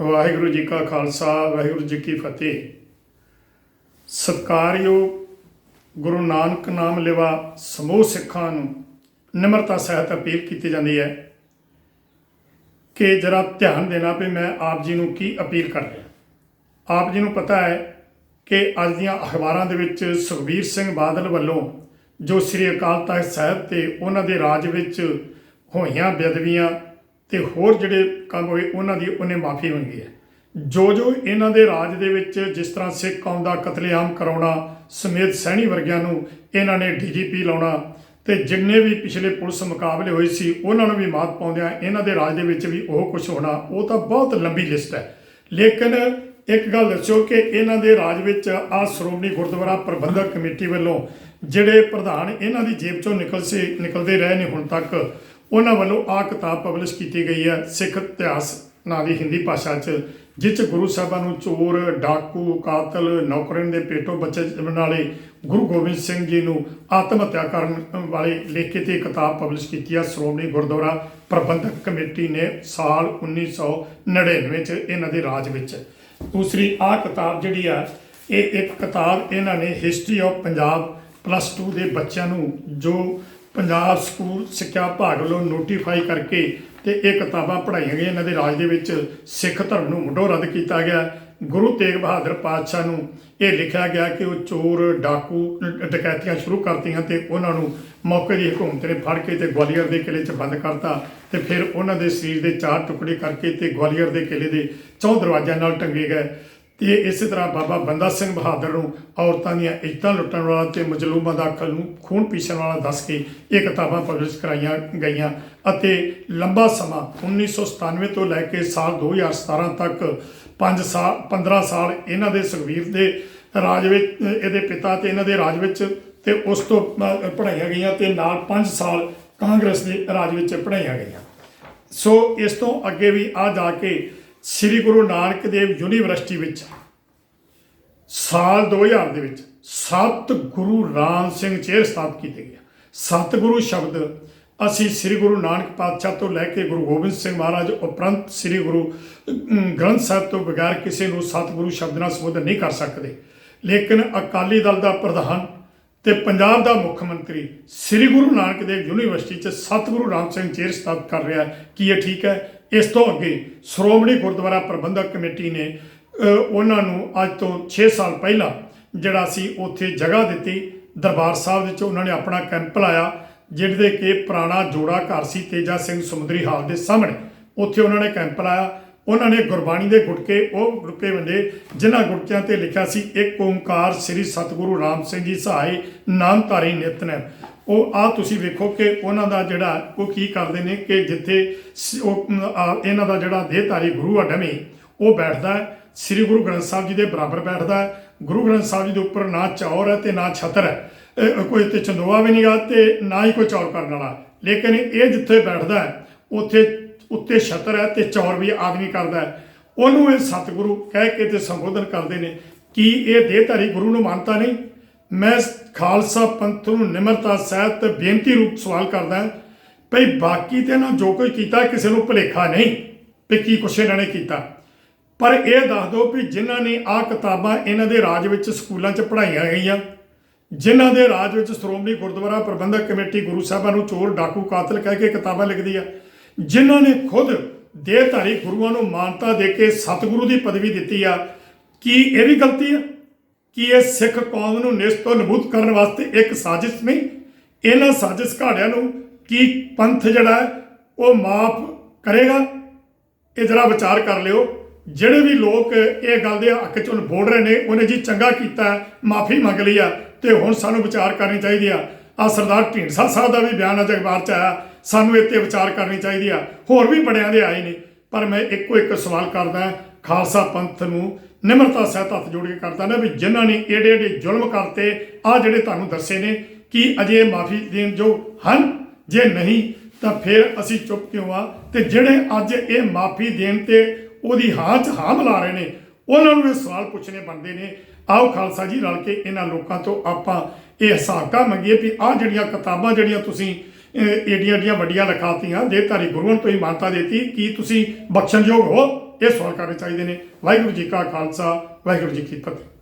ਵਾਹਿਗੁਰੂ ਜੀ ਕਾ ਖਾਲਸਾ, ਵਾਹਿਗੁਰੂ ਜੀ ਕੀ ਫਤਿਹ। ਸਤਿਕਾਰਯੋਗ ਗੁਰੂ ਨਾਨਕ ਨਾਮ ਲਿਵਾ ਸਮੂਹ ਸਿੱਖਾਂ ਨੂੰ ਨਿਮਰਤਾ ਸਹਿਤ ਅਪੀਲ ਕੀਤੀ ਜਾਂਦੀ ਹੈ ਕਿ ਜਰਾ ਧਿਆਨ ਦੇਣਾ ਵੀ ਮੈਂ ਆਪ ਜੀ ਨੂੰ ਕੀ ਅਪੀਲ ਕਰ ਰਿਹਾ। ਆਪ ਜੀ ਨੂੰ ਪਤਾ ਹੈ ਕਿ ਅੱਜ ਦੀਆਂ ਅਖਬਾਰਾਂ ਦੇ ਵਿੱਚ ਸੁਖਬੀਰ ਸਿੰਘ ਬਾਦਲ ਵੱਲੋਂ ਜੋ ਸ੍ਰੀ ਅਕਾਲ ਤਖਤ ਸਾਹਿਬ ਤੇ ਉਹਨਾਂ ਦੇ ਰਾਜ ਵਿੱਚ ਹੋਈਆਂ ਬੇਅਦਬੀਆਂ ਤੇ ਹੋਰ ਜਿਹੜੇ ਕੰਮ ਹੋਏ, ਉਹਨਾਂ ਦੀ ਉਹਨੇ ਮਾਫੀ ਮੰਗੀ ਹੈ। ਜੋ ਜੋ ਇਹਨਾਂ ਦੇ ਰਾਜ ਦੇ ਵਿੱਚ ਜਿਸ ਤਰ੍ਹਾਂ ਸਿੱਖ ਕੌਮ ਦਾ ਕਤਲੇਆਮ ਕਰਾਉਣਾ ਸਮੇਤ ਸੈਣੀ ਵਰਗਿਆਂ ਨੂੰ ਇਹਨਾਂ ਨੇ ਡੀਜੀਪੀ ਲਾਉਣਾ ਤੇ ਜਿੰਨੇ ਵੀ ਪਿਛਲੇ ਪੁਲਿਸ ਮੁਕਾਬਲੇ ਹੋਏ ਸੀ, ਉਹਨਾਂ ਨੂੰ ਵੀ ਮਾਤ ਪਾਉਂਦਿਆਂ ਇਹਨਾਂ ਦੇ ਰਾਜ ਦੇ ਵਿੱਚ ਵੀ ਉਹ ਕੁਝ ਹੋਣਾ, ਉਹ ਤਾਂ ਬਹੁਤ ਲੰਬੀ ਲਿਸਟ ਹੈ। ਲੇਕਿਨ ਇੱਕ ਗੱਲ ਦੱਸੋ ਕਿ ਇਹਨਾਂ ਦੇ ਰਾਜ ਵਿੱਚ ਆ ਸ਼੍ਰੋਮਣੀ ਗੁਰਦੁਆਰਾ ਪ੍ਰਬੰਧਕ ਕਮੇਟੀ ਵੱਲੋਂ ਜਿਹੜੇ ਪ੍ਰਧਾਨ ਇਹਨਾਂ ਦੀ ਜੇਬ ਚੋਂ ਨਿਕਲ ਸੇ, ਨਿਕਲਦੇ ਰਹੇ ਨੇ ਹੁਣ ਤੱਕ ਉਹਨਾਂ ਵੱਲੋਂ ਆ ਕਿਤਾਬ ਪਬਲਿਸ਼ ਕੀਤੀ ਗਈ ਹੈ ਸਿੱਖ ਇਤਿਹਾਸ, ਨਾਂ ਦੀ ਹਿੰਦੀ ਭਾਸ਼ਾ 'ਚ, ਜਿਸ 'ਚ ਗੁਰੂ ਸਾਹਿਬਾਂ ਨੂੰ ਚੋਰ, ਡਾਕੂ, ਕਾਤਲ ਨੌਕਰਨ ਦੇ ਪੇਟੋਂ ਬੱਚੇ ਜੰਮਣ ਵਾਲੇ ਗੁਰੂ ਗੋਬਿੰਦ ਸਿੰਘ ਜੀ ਨੂੰ ਆਤਮ ਹੱਤਿਆ ਕਰਨ ਵਾਲੇ ਲਿਖ ਤੇ ਕਿਤਾਬ ਪਬਲਿਸ਼ ਕੀਤੀ ਆ ਸ਼੍ਰੋਮਣੀ ਗੁਰਦੁਆਰਾ ਪ੍ਰਬੰਧਕ ਕਮੇਟੀ ਨੇ ਸਾਲ 1999 'ਚ ਇਹਨਾਂ ਦੇ ਰਾਜ ਵਿੱਚ। ਦੂਸਰੀ ਆ ਕਿਤਾਬ ਜਿਹੜੀ ਆ, ਇਹ ਇੱਕ ਕਿਤਾਬ ਇਹਨਾਂ ਨੇ ਹਿਸਟਰੀ ਆਫ ਪੰਜਾਬ ਪਲੱਸ 2 ਦੇ ਬੱਚਿਆਂ ਨੂੰ ਜੋ ਪੰਜਾਬ ਸਕੂਲ ਸਿੱਖਿਆ ਵਿਭਾਗ ਵੱਲੋਂ ਨੋਟੀਫਾਈ ਕਰਕੇ ਤੇ ਇਹ ਕਿਤਾਬਾਂ ਪੜ੍ਹਾਈਆਂ ਗਈਆਂ। ਇਹਨਾਂ ਦੇ ਰਾਜ ਦੇ ਵਿੱਚ ਸਿੱਖ ਧਰਮ ਨੂੰ ਮੁੱਢੋਂ ਰੱਦ ਕੀਤਾ ਗਿਆ। ਗੁਰੂ ਤੇਗ ਬਹਾਦਰ ਪਾਤਸ਼ਾਹ ਨੂੰ ਇਹ ਲਿਖਿਆ ਗਿਆ ਕਿ ਉਹ ਚੋਰ, ਡਾਕੂ ਡਕੈਤੀਆਂ ਸ਼ੁਰੂ ਕਰਤੀਆਂ ਤੇ ਉਹਨਾਂ ਨੂੰ ਮੌਕੇ ਦੀ ਹਕੂਮਤ ਨੇ ਫੜ ਕੇ ਤੇ ਗਵਾਲੀਅਰ ਦੇ ਕਿਲੇ 'ਚ ਬੰਦ ਕਰਤਾ ਤੇ ਫਿਰ ਉਹਨਾਂ ਦੇ ਸਰੀਰ ਦੇ ਚਾਰ ਟੁਕੜੇ ਕਰਕੇ ਤੇ ਗਵਾਲੀਅਰ ਦੇ ਕਿਲੇ ਦੇ ਚੌਂ ਦਰਵਾਜ਼ਿਆਂ ਨਾਲ ਟੰਗੇ ਗਏ। ਤੇ ਇਸੇ ਤਰ੍ਹਾਂ ਬਾਬਾ ਬੰਦਾ ਸਿੰਘ ਬਹਾਦਰ ਨੂੰ ਔਰਤਾਂ ਦੀਆਂ ਇੱਜ਼ਤਾਂ ਲੁੱਟਣ ਵਾਲਾ ਤੇ ਮਜਲੂਮਾਂ ਦਾ ਅਕਲ ਨੂੰ ਖੂਨ ਪੀਸਣ ਵਾਲਾ ਦੱਸ ਕੇ ਇਹ ਕਿਤਾਬਾਂ ਪਬਲਿਸ਼ ਕਰਾਈਆਂ ਗਈਆਂ ਅਤੇ ਲੰਬਾ ਸਮਾਂ 1997 ਤੋਂ ਲੈ ਕੇ ਸਾਲ 2017 ਤੱਕ 5 ਸਾਲ 15 ਸਾਲ ਇਹਨਾਂ ਦੇ ਸੁਖਬੀਰ ਦੇ ਰਾਜ ਵਿੱਚ, ਇਹਦੇ ਪਿਤਾ ਤੇ ਇਹਨਾਂ ਦੇ ਰਾਜ ਵਿੱਚ ਤੇ ਉਸ ਤੋਂ ਬਾਅਦ ਪੜ੍ਹਾਈਆਂ ਗਈਆਂ ਤੇ ਨਾਲ 5 ਸਾਲ ਕਾਂਗਰਸ ਦੇ ਰਾਜ ਵਿੱਚ ਪੜ੍ਹਾਈਆਂ ਗਈਆਂ। ਸੋ ਇਸ ਤੋਂ ਅੱਗੇ ਵੀ ਆ ਜਾ ਕੇ ਸ੍ਰੀ ਗੁਰੂ ਨਾਨਕ ਦੇਵ ਯੂਨੀਵਰਸਿਟੀ ਵਿੱਚ ਸਾਲ 2000 ਦੇ ਵਿੱਚ ਸਤ ਗੁਰੂ ਰਾਮ ਸਿੰਘ ਚੇਰ ਸਥਾਪਿਤ ਕੀਤੇ ਗਿਆ ਸਤਿਗੁਰੂ ਸ਼ਬਦ ਅਸੀਂ ਸ੍ਰੀ ਗੁਰੂ ਨਾਨਕ ਪਾਤਸ਼ਾਹ ਤੋਂ ਲੈ ਕੇ ਗੁਰੂ ਗੋਬਿੰਦ ਸਿੰਘ ਮਹਾਰਾਜ ਉਪਰੰਤ ਸ੍ਰੀ ਗੁਰੂ ਗ੍ਰੰਥ ਸਾਹਿਬ ਤੋਂ ਬਗੈਰ ਕਿਸੇ ਨੂੰ ਸਤਿਗੁਰੂ ਸ਼ਬਦ ਨਾਲ ਸੰਬੋਧਨ ਨਹੀਂ ਕਰ ਸਕਦੇ। ਲੇਕਿਨ ਅਕਾਲੀ ਦਲ ਦਾ ਪ੍ਰਧਾਨ ਤੇ ਪੰਜਾਬ ਦਾ ਮੁੱਖ ਮੰਤਰੀ ਸ੍ਰੀ ਗੁਰੂ ਨਾਨਕ ਦੇਵ ਯੂਨੀਵਰਸਿਟੀ 'ਚ ਸਤਿਗੁਰੂ ਰਾਮ ਸਿੰਘ ਚੇਰ ਸਥਾਪਿਤ ਕਰ ਰਿਹਾ ਹੈ। ਕੀ ਇਹ ਠੀਕ ਹੈ? ਇਸ ਤੋਂ ਅੱਗੇ ਸ਼੍ਰੋਮਣੀ ਗੁਰਦੁਆਰਾ ਪ੍ਰਬੰਧਕ ਕਮੇਟੀ ਨੇ ਉਹਨਾਂ ਨੂੰ ਅੱਜ ਤੋਂ 6 ਸਾਲ ਪਹਿਲਾਂ ਜਿਹੜਾ ਸੀ ਉੱਥੇ ਜਗ੍ਹਾ ਦਿੱਤੀ। ਦਰਬਾਰ ਸਾਹਿਬ ਵਿੱਚ ਉਹਨਾਂ ਨੇ ਆਪਣਾ ਕੈਂਪ ਲਾਇਆ, ਜਿਹਦੇ ਕਿ ਪੁਰਾਣਾ ਜੋੜਾ ਘਰ ਸੀ ਤੇਜਾ ਸਿੰਘ ਸਮੁੰਦਰੀ ਹਾਲ ਦੇ ਸਾਹਮਣੇ। ਉੱਥੇ ਉਹਨਾਂ ਨੇ ਕੈਂਪ ਲਾਇਆ। ਉਹਨਾਂ ਨੇ ਗੁਰਬਾਣੀ ਦੇ ਗੁਟਕੇ, ਉਹ ਗੁਟਕੇ ਵੰਡੇ, ਜਿਨ੍ਹਾਂ ਗੁਟਕਿਆਂ ਤੇ ਲਿਖਿਆ ਸੀ, ਇੱਕ ਓੰਕਾਰ ਸ੍ਰੀ ਸਤਿਗੁਰੂ ਰਾਮ ਸਿੰਘ ਜੀ ਸਹਾਈ, ਨਾਮ ਧਾਰੀ ਨਿਤਨੇਮ ਉਹ ਆ ਤੁਸੀਂ ਵੇਖੋ ਕਿ ਉਹਨਾਂ ਦਾ ਜਿਹੜਾ, ਉਹ ਕੀ ਕਰਦੇ ਨੇ ਕਿ ਜਿੱਥੇ ਸ- ਉਹ ਇਹਨਾਂ ਦਾ ਜਿਹੜਾ ਦੇਹਧਾਰੀ ਗੁਰੂ ਆ ਉਹ ਬੈਠਦਾ ਸ੍ਰੀ ਗੁਰੂ ਗ੍ਰੰਥ ਸਾਹਿਬ ਜੀ ਦੇ ਬਰਾਬਰ ਬੈਠਦਾ ਗੁਰੂ ਗ੍ਰੰਥ ਸਾਹਿਬ ਜੀ ਦੇ ਉੱਪਰ ਨਾ ਚੌਰ ਹੈ ਤੇ ਨਾ ਛਤਰ ਹੈ। ਕੋਈ ਤੇ ਚੰਦੋਆ ਵੀ ਨਹੀਂਗਾ ਤੇ ਨਾ ਹੀ ਕੋਈ ਚੌਰ ਕਰਨ ਵਾਲਾ। ਲੇਕਿਨ ਇਹ ਜਿੱਥੇ ਬੈਠਦਾ ਉੱਥੇ ਉੱਤੇ ਛਤਰ ਹੈ ਤੇ ਚੌਰ ਵੀ ਆਦਮੀ ਕਰਦਾ ਹੈ। ਉਹਨੂੰ ਇਹ ਸਤਿਗੁਰੂ ਕਹਿ ਕੇ ਤੇ ਸੰਬੋਧਨ ਕਰਦੇ ਨੇ ਕਿ ਇਹ ਦੇਹਧਾਰੀ ਗੁਰੂ ਨੂੰ ਮੰਨਤਾ ਨਹੀਂ। ਮੈਂ ਖਾਲਸਾ ਪੰਥ ਨੂੰ ਨਿਮਰਤਾ, ਸਹਿਤ ਬੇਨਤੀ ਰੂਪ ਸਵਾਲ ਕਰਦਾ ਹਾਂ ਭਈ ਬਾਕੀ ਤੇ ਨਾ ਜੋ ਕੋਈ ਕੀਤਾ ਕਿਸੇ ਨੂੰ ਭੁਲੇਖਾ ਨਹੀਂ ਵੀ ਕੀ ਕੁਛ ਇਹਨਾਂ ਨੇ ਕੀਤਾ। ਪਰ ਇਹ ਦੱਸ ਦਿਓ ਵੀ ਜਿਨ੍ਹਾਂ ਨੇ ਆ ਕਿਤਾਬਾਂ ਇਹਨਾਂ ਦੇ ਰਾਜ ਵਿੱਚ ਸਕੂਲਾਂ 'ਚ ਪੜ੍ਹਾਈਆਂ ਗਈਆਂ, ਜਿਨ੍ਹਾਂ ਦੇ ਰਾਜ ਵਿੱਚ ਸ਼੍ਰੋਮਣੀ ਗੁਰਦੁਆਰਾ ਪ੍ਰਬੰਧਕ ਕਮੇਟੀ ਗੁਰੂ ਸਾਹਿਬਾਂ ਨੂੰ ਚੋਰ, ਡਾਕੂ, ਕਾਤਲ ਕਹਿ ਕੇ ਕਿਤਾਬਾਂ ਲਿਖਦੀ ਆ ਜਿਨ੍ਹਾਂ ਨੇ ਖੁਦ ਦੇਹਧਾਰੀ ਗੁਰੂਆਂ ਨੂੰ ਮਾਨਤਾ ਦੇ ਕੇ ਸਤਿਗੁਰੂ ਦੀ ਪਦਵੀ ਦਿੱਤੀ ਆ, ਕੀ ਇਹ ਵੀ ਗਲਤੀ ਆ? ਕੀ ਇਹ ਸਿੱਖ ਕੌਮ ਨੂੰ ਨਿਸਤੋ ਨਬੂਤ ਕਰਨ ਵਾਸਤੇ ਇੱਕ ਸਾਜ਼ਿਸ਼ ਨਹੀਂ? ਇਹਨਾਂ ਸਾਜ਼ਿਸ਼ ਘਾੜਿਆਂ ਨੂੰ ਕੀ ਪੰਥ ਜਿਹੜਾ ਹੈ, ਉਹ ਮਾਫ ਕਰੇਗਾ? ਇਹ ਜਰਾ ਵਿਚਾਰ ਕਰ ਲਿਓ। ਜਿਹੜੇ ਵੀ ਲੋਕ ਇਹ ਗੱਲ ਦੇ ਹੱਕ ਚੋਂ ਬੋਲ ਰਹੇ ਨੇ, ਉਹਨੇ ਜੀ ਚੰਗਾ ਕੀਤਾ, ਮਾਫੀ ਮੰਗ ਲਈ ਆ, ਤੇ ਹੁਣ ਸਾਨੂੰ ਵਿਚਾਰ ਕਰਨੀ ਚਾਹੀਦੀ ਆ। ਆ ਸਰਦਾਰ ਢੀਂਡਸਾ ਸਾਹਿਬ ਦਾ ਵੀ ਬਿਆਨ ਅੱਜ ਅਖਬਾਰ ਚ ਆਇਆ। ਸਾਨੂੰ ਇਹ 'ਤੇ ਵਿਚਾਰ ਕਰਨੀ ਚਾਹੀਦੀ ਆ। ਹੋਰ ਵੀ ਬੜਿਆਂ ਦੇ ਆਏ ਨੇ, ਪਰ ਮੈਂ ਇੱਕੋ ਇੱਕ ਸਵਾਲ ਕਰਦਾ ਖਾਲਸਾ ਪੰਥ ਨੂੰ ਨਿਮਰਤਾ ਸਹਿਤ ਹੱਥ ਜੋੜ ਕੇ ਕਰਦਾ ਨਾ ਵੀ ਜਿਨ੍ਹਾਂ ਨੇ ਏਡੇ ਏਡੇ ਜ਼ੁਲਮ ਕਰਤੇ ਆ ਜਿਹੜੇ ਤੁਹਾਨੂੰ ਦੱਸੇ ਨੇ, ਕਿ ਅਜੇ ਮਾਫੀ ਦੇਣ ਜੋ ਹਨ? ਜੇ ਨਹੀਂ, ਤਾਂ ਫਿਰ ਅਸੀਂ ਚੁੱਪ ਕਿਉਂ ਆ? ਤੇ ਜਿਹੜੇ ਅੱਜ ਇਹ ਮਾਫੀ ਦੇਣ ਤੇ ਉਹਦੀ ਹਾਂ 'ਚ ਹਾਂ ਮਿਲਾ ਰਹੇ ਨੇ, ਉਹਨਾਂ ਨੂੰ ਇਹ ਸਵਾਲ ਪੁੱਛਣੇ ਬਣਦੇ ਨੇ। ਆਓ ਖਾਲਸਾ ਜੀ ਰਲ ਕੇ ਇਹਨਾਂ ਲੋਕਾਂ ਤੋਂ ਆਪਾਂ ਇਹ ਹਿਸਾਬਾ ਮੰਗੀਏ ਵੀ ਆਹ ਜਿਹੜੀਆਂ ਕਿਤਾਬਾਂ ਜਿਹੜੀਆਂ ਤੁਸੀਂ ਏਡੀਆਂ ਏਡੀਆਂ ਵੱਡੀਆਂ ਲਿਖਾਤੀਆਂ ਦੇਹਧਾਰੀ ਗੁਰੂਆਂ ਤੋਂ ਹੀ ਮਾਨਤਾ ਦਿੱਤੀ ਕਿ ਤੁਸੀਂ ਬਖਸ਼ਣਯੋਗ ਹੋ, ਇਹ ਸਵਾਲ ਕਰਨੇ ਚਾਹੀਦੇ ਨੇ। ਵਾਹਿਗੁਰੂ ਜੀ ਕਾ ਖਾਲਸਾ, ਵਾਹਿਗੁਰੂ ਜੀ ਕੀ ਫਤਿਹ।